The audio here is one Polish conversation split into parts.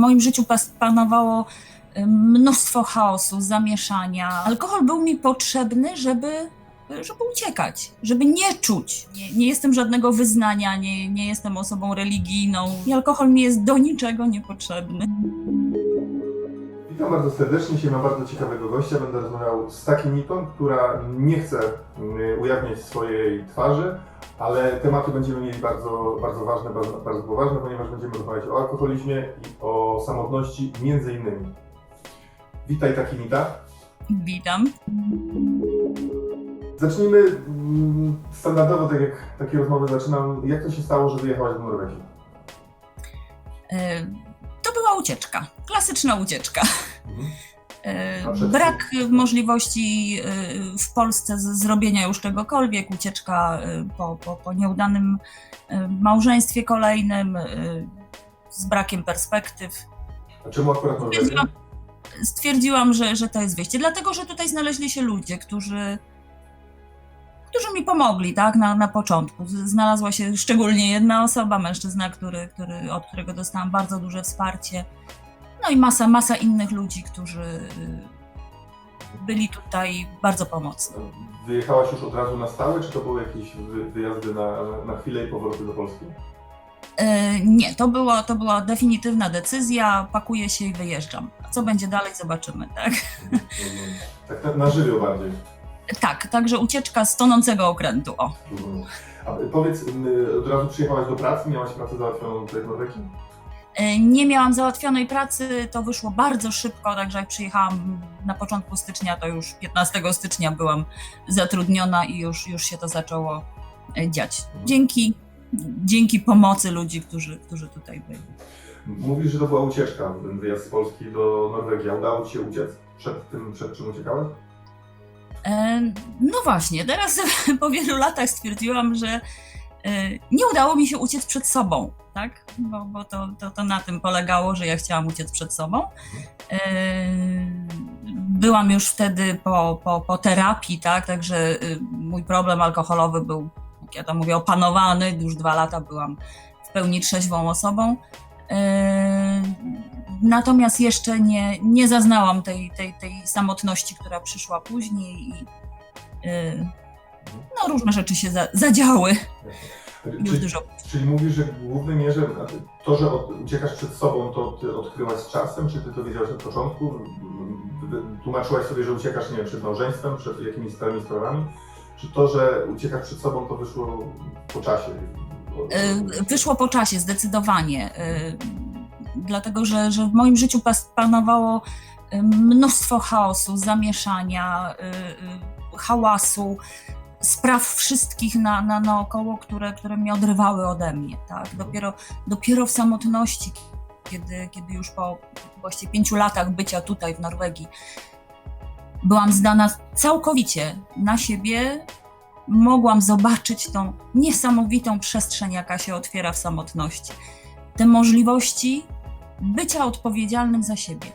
W moim życiu panowało y, mnóstwo chaosu, zamieszania. Alkohol był mi potrzebny, żeby, żeby uciekać, żeby nie czuć. Nie, nie jestem żadnego wyznania, nie, nie jestem osobą religijną i alkohol mi jest do niczego niepotrzebny. Witam bardzo serdecznie. Dzisiaj mam bardzo ciekawego gościa. Będę rozmawiał z Takiniką, która nie chce mm, ujawniać swojej twarzy, ale tematy będziemy mieli bardzo, bardzo ważne, bardzo, bardzo poważne, ponieważ będziemy rozmawiać o alkoholizmie i o samotności między innymi. Witaj Takinita. Witam. Zacznijmy mm, standardowo, tak jak takie rozmowy zaczynam. Jak to się stało, że wyjechałaś do Norwegii? Y, To była ucieczka, klasyczna ucieczka. Mhm. E, Brak możliwości e, w Polsce zrobienia już czegokolwiek, ucieczka e, po, po, po nieudanym małżeństwie kolejnym, z brakiem perspektyw. A czemu akurat Norwegia? Stwierdziłam, że, że to jest wyjście, dlatego że tutaj znaleźli się ludzie, którzy, którzy mi pomogli tak, na, na początku. Znalazła się szczególnie jedna osoba, mężczyzna, który, który, od którego dostałam bardzo duże wsparcie. No i masa, masa innych ludzi, którzy y, byli tutaj bardzo pomocni. Wyjechałaś już od razu na stałe, czy to były jakieś wy- wyjazdy na, na chwilę i powroty do Polski? E, Nie, to, było, to była definitywna decyzja, pakuję się i wyjeżdżam. Co będzie dalej, zobaczymy, tak? Tak na, na żywioł bardziej. Tak, także ucieczka z tonącego okrętu, o. Rozumiem. A powiedz, y, od razu przyjechałaś do pracy, miałaś pracę załatwioną tutaj w Norwegii? E, Nie miałam załatwionej pracy, to wyszło bardzo szybko, także jak przyjechałam na początku stycznia, to już 15 stycznia byłam zatrudniona i już, już się to zaczęło e, dziać. Dzięki, dzięki pomocy ludzi, którzy, którzy tutaj byli. Mówisz, że to była ucieczka, ten wyjazd z Polski do Norwegii. Udało Ci się uciec przed tym, przed czym uciekałeś? E, No właśnie, teraz po wielu latach stwierdziłam, że nie udało mi się uciec przed sobą, tak? Bo, bo to, to, to na tym polegało, że ja chciałam uciec przed sobą. E, Byłam już wtedy po, po, po terapii, tak? Także y, mój problem alkoholowy był, jak ja to mówię, opanowany. Już dwa lata byłam w pełni trzeźwą osobą. E, Natomiast jeszcze nie, nie zaznałam tej, tej, tej samotności, która przyszła później i y, no, różne rzeczy się za, zadziały. Już dużo. czyli mówisz, że w głównej mierze to, że od, uciekasz przed sobą, to Ty odkryłaś z czasem, czy Ty to wiedziałaś od początku? Tłumaczyłaś sobie, że uciekasz, nie wiem, przed małżeństwem, przed jakimiś starymi sprawami? Czy to, że uciekasz przed sobą, to wyszło po czasie? Y, Wyszło po czasie, zdecydowanie. y, Dlatego, że, że w moim życiu panowało y, mnóstwo chaosu, zamieszania, hałasu, spraw wszystkich na, na, naokoło, które, które mnie odrywały ode mnie. Tak? Dopiero, dopiero w samotności, kiedy, kiedy już po właściwie pięciu latach bycia tutaj w Norwegii byłam zdana całkowicie na siebie, mogłam zobaczyć tą niesamowitą przestrzeń, jaka się otwiera w samotności. Te możliwości bycia odpowiedzialnym za siebie.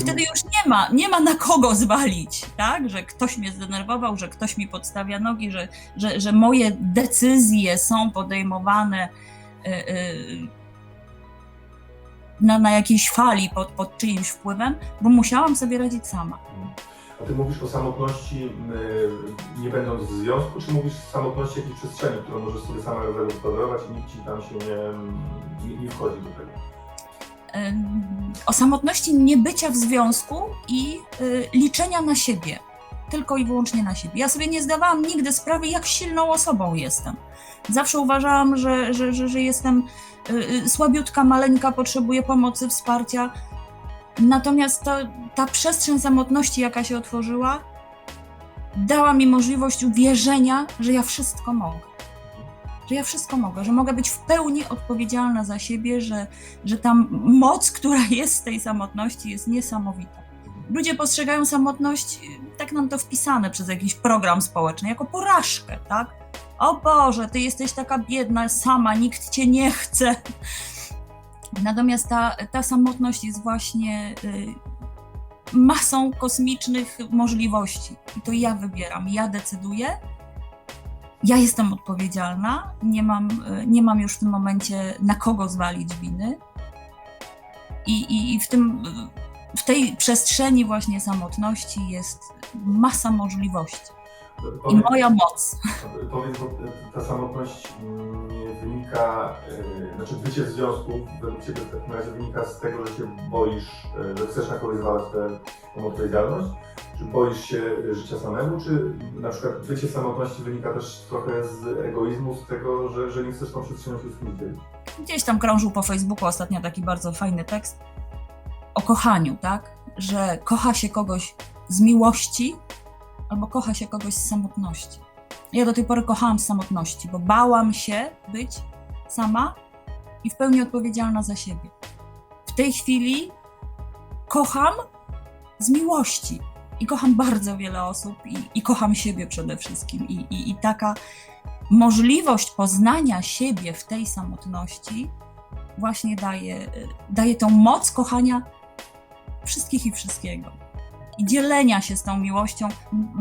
Wtedy już nie ma, nie ma na kogo zwalić, tak? Że ktoś mnie zdenerwował, że ktoś mi podstawia nogi, że, że, że moje decyzje są podejmowane y, y, na, na jakiejś fali pod, pod czyimś wpływem, bo musiałam sobie radzić sama. A ty mówisz o samotności y, nie będąc w związku, czy mówisz o samotności jakiejś przestrzeni, którą możesz sobie sama zagospodarować i nikt ci tam się nie, nie, nie wchodzi do tego? O samotności niebycia w związku i y, liczenia na siebie. Tylko i wyłącznie na siebie. Ja sobie nie zdawałam nigdy sprawy, jak silną osobą jestem. Zawsze uważałam, że, że, że, że jestem y, y, słabiutka, maleńka, potrzebuję pomocy, wsparcia. Natomiast to, ta przestrzeń samotności, jaka się otworzyła, dała mi możliwość uwierzenia, że ja wszystko mogę. Że ja wszystko mogę, że mogę być w pełni odpowiedzialna za siebie, że, że ta moc, która jest z tej samotności, jest niesamowita. Ludzie postrzegają samotność, y, tak nam to wpisane przez jakiś program społeczny, jako porażkę, tak? O Boże, ty jesteś taka biedna, sama, nikt cię nie chce. Natomiast ta, ta samotność jest właśnie y, masą kosmicznych możliwości. I to ja wybieram, ja decyduję. Ja jestem odpowiedzialna, nie mam, y, nie mam już w tym momencie na kogo zwalić winy. I, i, i w, tym, w tej przestrzeni właśnie samotności jest masa możliwości. I moja moc. powiedz, bo ta samotność mm, nie wynika, e, znaczy bycie w związku według Ciebie w takim razie wynika z tego, że się boisz, e, że chcesz na kogoś zwalać tę odpowiedzialność? Czy boisz się życia samemu, czy na przykład bycie samotności wynika też trochę z egoizmu, z tego, że, że nie chcesz tą przestrzenią się dzielić? Gdzieś tam krążył po Facebooku ostatnio taki bardzo fajny tekst o kochaniu, tak? Że kocha się kogoś z miłości albo kocha się kogoś z samotności. Ja do tej pory kochałam z samotności, bo bałam się być sama i w pełni odpowiedzialna za siebie. W tej chwili kocham z miłości i kocham bardzo wiele osób i, i kocham siebie przede wszystkim. I, i, I taka możliwość poznania siebie w tej samotności właśnie daje, daje tą moc kochania wszystkich i wszystkiego. I dzielenia się z tą miłością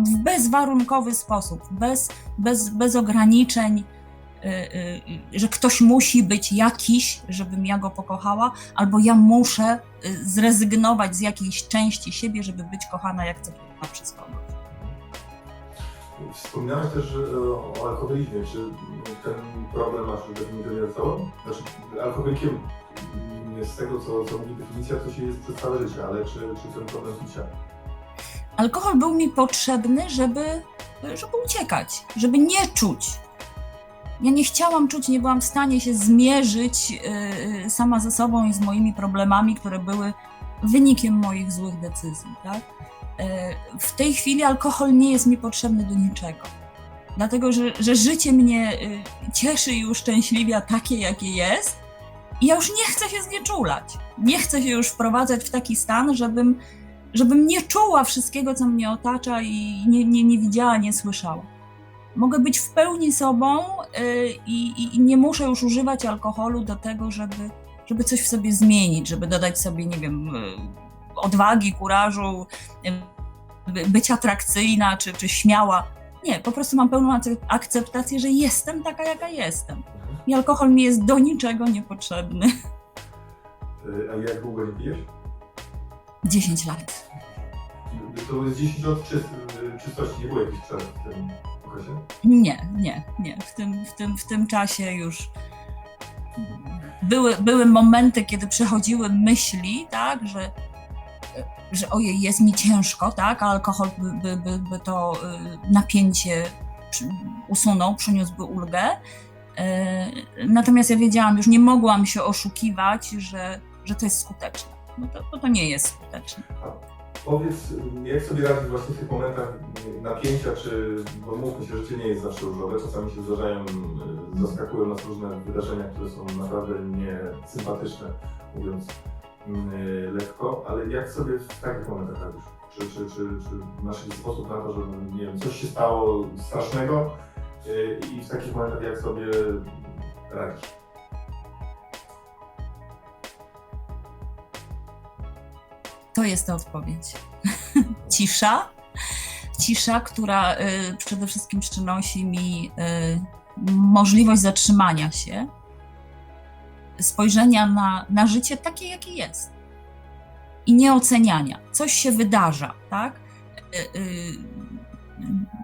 w bezwarunkowy sposób, bez, bez, bez ograniczeń, że ktoś musi być jakiś, żebym ja go pokochała, albo ja muszę y, zrezygnować z jakiejś części siebie, żeby być kochana jak akceptowana przez kogoś. Wspomniałeś też e, o alkoholizmie. Czy ten problem masz definitywnie ze sobą? Znaczy, alkoholikiem z tego, co, co mówi definicja, to się jest przez całe życie, ale czy, czy ten problem z? Alkohol był mi potrzebny, żeby, żeby uciekać, żeby nie czuć. Ja nie chciałam czuć, nie byłam w stanie się zmierzyć yy, sama ze sobą i z moimi problemami, które były wynikiem moich złych decyzji. Tak? Yy, w tej chwili alkohol nie jest mi potrzebny do niczego. Dlatego, że, że życie mnie cieszy i uszczęśliwia takie, jakie jest. I ja już nie chcę się znieczulać. Nie chcę się już wprowadzać w taki stan, żebym żebym nie czuła wszystkiego, co mnie otacza i nie, nie, nie widziała, nie słyszała. Mogę być w pełni sobą yy, i, i nie muszę już używać alkoholu do tego, żeby, żeby coś w sobie zmienić, żeby dodać sobie, nie wiem, yy, odwagi, kurażu, yy, być atrakcyjna czy, czy śmiała. Nie, po prostu mam pełną akce- akceptację, że jestem taka, jaka jestem. I alkohol mi jest do niczego niepotrzebny. A jak długo nie pijesz? 10 lat. To jest 10 lat czy, czystości, nie było jakichś przerw w tym okresie? Nie, nie, nie. W tym, w tym, w tym czasie już były, były momenty, kiedy przechodziły myśli, tak, że, że ojej, jest mi ciężko, tak, a alkohol by, by, by, by to y, napięcie usunął, przyniósłby ulgę. Y, Natomiast ja wiedziałam, już nie mogłam się oszukiwać, że, że to jest skuteczne. No to, to nie jest skuteczne. Powiedz, jak sobie radzisz właśnie w tych momentach napięcia, czy, bo mówmy się, życie nie jest zawsze różowe, czasami się zdarzają, y, zaskakują nas różne wydarzenia, które są naprawdę niesympatyczne, mówiąc y, lekko, ale jak sobie w takich momentach radzisz? Czy, czy, czy, czy masz jakiś sposób na to, że nie wiem, coś się stało strasznego y, i w takich momentach jak sobie radzisz? To jest ta odpowiedź. Cisza. Cisza, która y, przede wszystkim przynosi mi y, możliwość zatrzymania się, spojrzenia na, na życie takie, jakie jest. I nieoceniania. Coś się wydarza, tak? Y, y,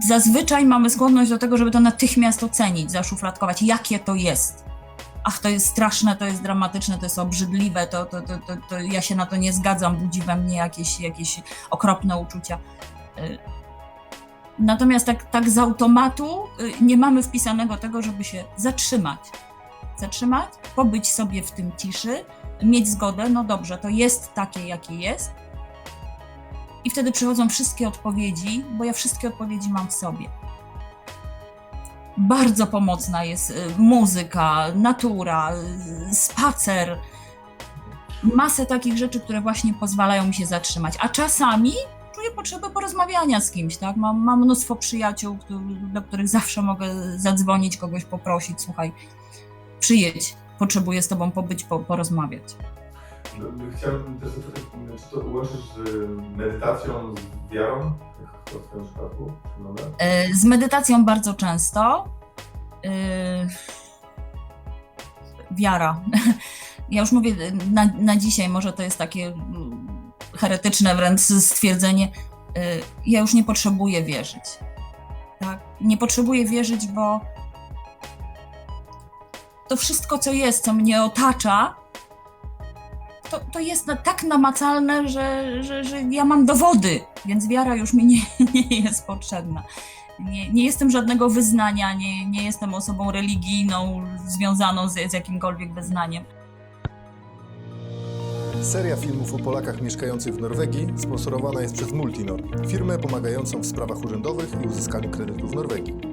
zazwyczaj mamy skłonność do tego, żeby to natychmiast ocenić, zaszufladkować, jakie to jest ach, to jest straszne, to jest dramatyczne, to jest obrzydliwe, to, to, to, to, to ja się na to nie zgadzam, budzi we mnie jakieś, jakieś okropne uczucia. Y, Natomiast tak, tak z automatu y, nie mamy wpisanego tego, żeby się zatrzymać. Zatrzymać, pobyć sobie w tym ciszy, mieć zgodę, no dobrze, to jest takie, jakie jest. I wtedy przychodzą wszystkie odpowiedzi, bo ja wszystkie odpowiedzi mam w sobie bardzo pomocna jest y, muzyka, natura, spacer. Masę takich rzeczy, które właśnie pozwalają mi się zatrzymać. A czasami czuję potrzebę porozmawiania z kimś, tak? Mam, mam mnóstwo przyjaciół, do których zawsze mogę zadzwonić, kogoś poprosić, słuchaj, przyjedź, potrzebuję z tobą pobyć, po, porozmawiać. Chciałbym też zapytać, czy to łączysz medytacją, z wiarą, jak w tym przypadku? E, Z medytacją bardzo często. E, Wiara. ja już mówię na, na dzisiaj, może to jest takie mm, heretyczne wręcz stwierdzenie, y, ja już nie potrzebuję wierzyć. Tak? Nie potrzebuję wierzyć, bo to wszystko, co jest, co mnie otacza, to jest tak namacalne, że, że, że ja mam dowody, więc wiara już mi nie, nie jest potrzebna. Nie, nie jestem żadnego wyznania, nie, nie jestem osobą religijną związaną z, z jakimkolwiek wyznaniem. Seria filmów o Polakach mieszkających w Norwegii sponsorowana jest przez Multinor, firmę pomagającą w sprawach urzędowych i uzyskaniu kredytu w Norwegii.